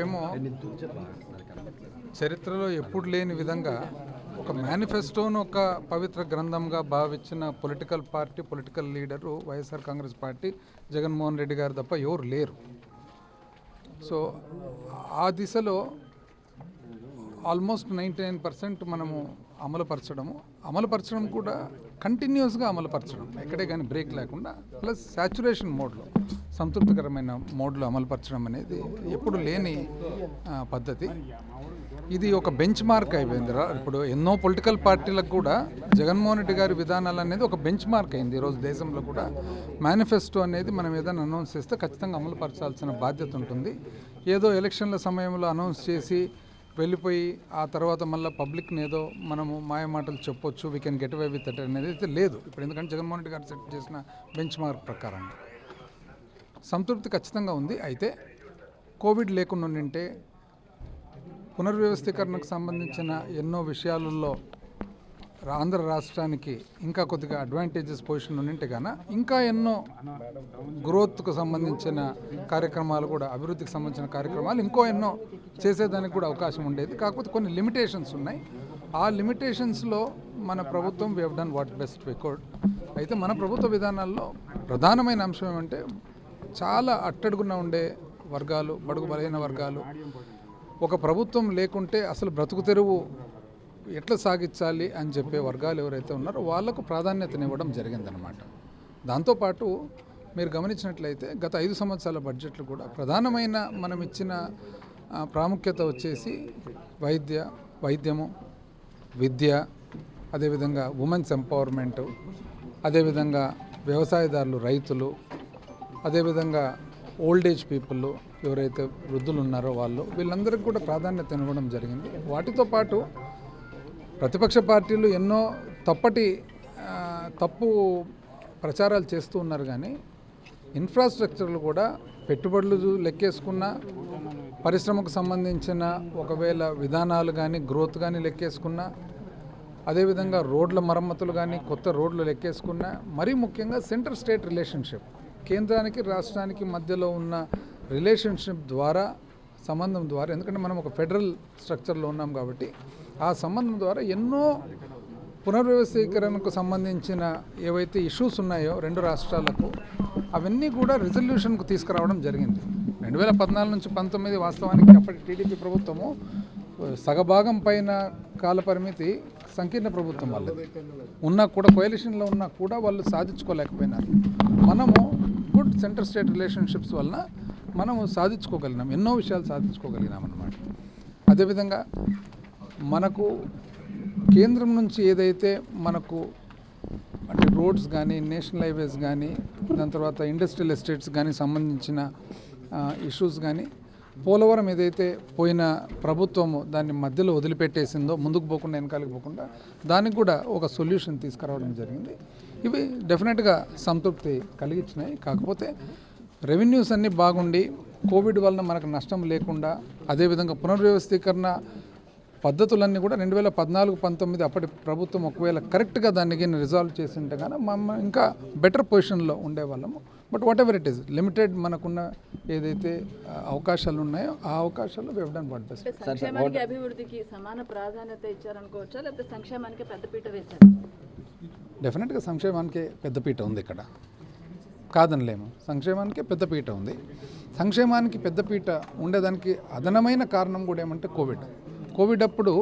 ఏమో. చరిత్రలో ఎప్పుడు లేని విధంగా ఒక మేనిఫెస్టోను ఒక పవిత్ర గ్రంథంగా భావించిన political party political leader YSR Congress party Jaganmohan Reddy గారు తప్ప ఎవరు లేరు. సో ఆ దిశలో ఆల్మోస్ట్ నైంటీ నైన్ పర్సెంట్ మనము అమలుపరచడము. అమలుపరచడం కూడా కంటిన్యూస్గా అమలుపరచడం. ఎక్కడే కానీ బ్రేక్ లేకుండా ప్లస్ సాచురేషన్ మోడ్లో. సంతృప్తికరమైన మోడ్లో అమలుపరచడం అనేది ఎప్పుడు లేని పద్ధతి. ఇది ఒక బెంచ్ మార్క్ అయిపోయింది ఇప్పుడు ఎన్నో పొలిటికల్ పార్టీలకు కూడా జగన్మోహన్ రెడ్డి గారి విధానాలు అనేది ఒక బెంచ్ మార్క్ అయింది. ఈరోజు దేశంలో కూడా మేనిఫెస్టో అనేది మనం ఏదైనా అనౌన్స్ చేస్తే ఖచ్చితంగా అమలుపరచాల్సిన బాధ్యత ఉంటుంది. ఏదో ఎలక్షన్ల సమయంలో అనౌన్స్ చేసి వెళ్ళిపోయి ఆ తర్వాత మళ్ళీ పబ్లిక్ని ఏదో మనము మాయ మాటలు చెప్పొచ్చు we can get away with అనేది అయితే లేదు. ఇప్పుడు ఎందుకంటే జగన్మోహన్ రెడ్డి గారు సెట్ చేసిన బెంచ్ మార్క్ ప్రకారం సంతృప్తి ఖచ్చితంగా ఉంది. అయితే కోవిడ్ లేకుండా ఉండింటే పునర్వ్యవస్థీకరణకు సంబంధించిన ఎన్నో విషయాలలో ఆంధ్ర రాష్ట్రానికి ఇంకా కొద్దిగా అడ్వాంటేజెస్ పొజిషన్ ఉండింటే గాన ఇంకా ఎన్నో గ్రోత్కు సంబంధించిన కార్యక్రమాలు కూడా అభివృద్ధికి సంబంధించిన కార్యక్రమాలు ఇంకో ఎన్నో చేసేదానికి కూడా అవకాశం ఉండేది. కాకపోతే కొన్ని లిమిటేషన్స్ ఉన్నాయి. ఆ లిమిటేషన్స్లో మన ప్రభుత్వం we done what best we అయితే మన ప్రభుత్వ విధానాల్లో ప్రధానమైన అంశం ఏమంటే చాలా అట్టడుగున ఉండే వర్గాలు బడుగు బలహీన వర్గాలు. ఒక ప్రభుత్వం లేకుంటే అసలు బ్రతుకు తెరువు ఎట్లా సాగించాలి అని చెప్పే వర్గాలు ఎవరైతే ఉన్నారో వాళ్ళకు ప్రాధాన్యతనివ్వడం జరిగిందనమాట దాంతోపాటు మీరు గమనించినట్లయితే గత ఐదు సంవత్సరాల బడ్జెట్లు కూడా ప్రధానమైన మనం ఇచ్చిన ప్రాముఖ్యత వచ్చేసి వైద్య వైద్యము విద్య అదేవిధంగా ఉమెన్స్ ఎంపవర్మెంటు అదేవిధంగా వ్యవసాయదారులు రైతులు అదేవిధంగా ఓల్డ్ ఏజ్ పీపుల్ ఎవరైతే వృద్ధులు ఉన్నారో వాళ్ళు వీళ్ళందరికీ కూడా ప్రాధాన్యత ఇవ్వడం జరిగింది. వాటితో పాటు ప్రతిపక్ష పార్టీలు ఎన్నో తప్పటి తప్పు ప్రచారాలు చేస్తూ ఉన్నారు కానీ ఇన్ఫ్రాస్ట్రక్చర్లు కూడా పెట్టుబడులు లెక్కేసుకున్న పరిశ్రమకు సంబంధించిన ఒకవేళ విధానాలు కానీ గ్రోత్ కానీ లెక్కేసుకున్నా అదేవిధంగా రోడ్ల మరమ్మతులు కానీ కొత్త రోడ్లు లెక్కేసుకున్నా మరీ ముఖ్యంగా సెంటర్ స్టేట్ రిలేషన్షిప్ కేంద్రానికి రాష్ట్రానికి మధ్యలో ఉన్న రిలేషన్షిప్ ద్వారా సంబంధం ద్వారా ఎందుకంటే మనం ఒక ఫెడరల్ స్ట్రక్చర్లో ఉన్నాం కాబట్టి ఆ సంబంధం ద్వారా ఎన్నో పునర్వ్యవస్థీకరణకు సంబంధించిన ఏవైతే ఇష్యూస్ ఉన్నాయో రెండు రాష్ట్రాలకు అవన్నీ కూడా రిజల్యూషన్కు తీసుకురావడం జరిగింది. రెండు వేల పద్నాలుగు నుంచి పంతొమ్మిది వాస్తవానికి అప్పటి టీడీపీ ప్రభుత్వము సగభాగం పైన కాలపరిమితి సంకీర్ణ ప్రభుత్వం వాళ్ళది. ఉన్నా కూడా కోయలిషన్లో ఉన్నా కూడా వాళ్ళు సాధించుకోలేకపోయినారు. మనము గుడ్ సెంటర్ స్టేట్ రిలేషన్షిప్స్ వలన మనము సాధించుకోగలిగినాం. ఎన్నో విషయాలు సాధించుకోగలిగినాం అన్నమాట. అదేవిధంగా మనకు కేంద్రం నుంచి ఏదైతే మనకు అంటే రోడ్స్ కానీ నేషనల్ హైవేస్ కానీ దాని తర్వాత ఇండస్ట్రియల్ ఎస్టేట్స్ కానీ సంబంధించిన ఇష్యూస్ కానీ పోలవరం ఏదైతే పోయిన ప్రభుత్వము దాన్ని మధ్యలో వదిలిపెట్టేసిందో ముందుకు పోకుండా వెనకాలకు పోకుండా దానికి కూడా ఒక సొల్యూషన్ తీసుకురావడం జరిగింది. ఇవి డెఫినెట్గా సంతృప్తి కలిగించినాయి. కాకపోతే రెవెన్యూస్ అన్నీ బాగుండి కోవిడ్ వలన మనకు నష్టం లేకుండా అదేవిధంగా పునర్వ్యవస్థీకరణ పద్ధతులన్నీ కూడా రెండు వేల పద్నాలుగు పంతొమ్మిది అప్పటి ప్రభుత్వం ఒకవేళ కరెక్ట్గా దాన్ని కానీ రిజాల్వ్ చేసి ఉంటే కానీ మనం ఇంకా బెటర్ పొజిషన్లో ఉండేవాళ్ళము. But whatever it is limited మనకున్న ఏదైతే అవకాశాలు ఉన్నాయో ఆ అవకాశాలు వీ డన్ వాట్ బెస్ట్. సంక్షేమానికి అభివృద్ధికి సమాన ప్రాధాన్యత ఇచ్చారనుకోవచ్చా? లేకపోతే సంక్షేమానికి పెద్దపీట వేశారు? డెఫినెట్గా సంక్షేమానికి పెద్దపీట ఉంది ఇక్కడ. కాదనలేము. సంక్షేమానికి పెద్దపీట ఉంది. సంక్షేమానికి పెద్దపీట ఉండేదానికి అదనమైన కారణం కూడా ఏమంటే కోవిడ్. కోవిడ్ అప్పుడు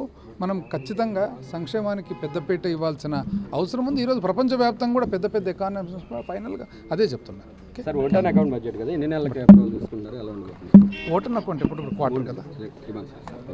మనం ఖచ్చితంగా సంక్షేమానికి పెద్దపీట ఇవ్వాల్సిన అవసరం ఉంది. ఈరోజు ప్రపంచవ్యాప్తంగా కూడా పెద్ద పెద్ద ఎకానమీస్ ఫైనల్గా అదే చెప్తున్నారు. సార్ ఓటాన్ అకౌంట్ బడ్జెట్ కదా? ఎన్ని నెలలకి అప్రూవల్ తీసుకున్నారు ఎలా ఉండబోతుంది? ఓటర్ అకౌంట్ ఇప్పుడు క్వార్టర్ కదా.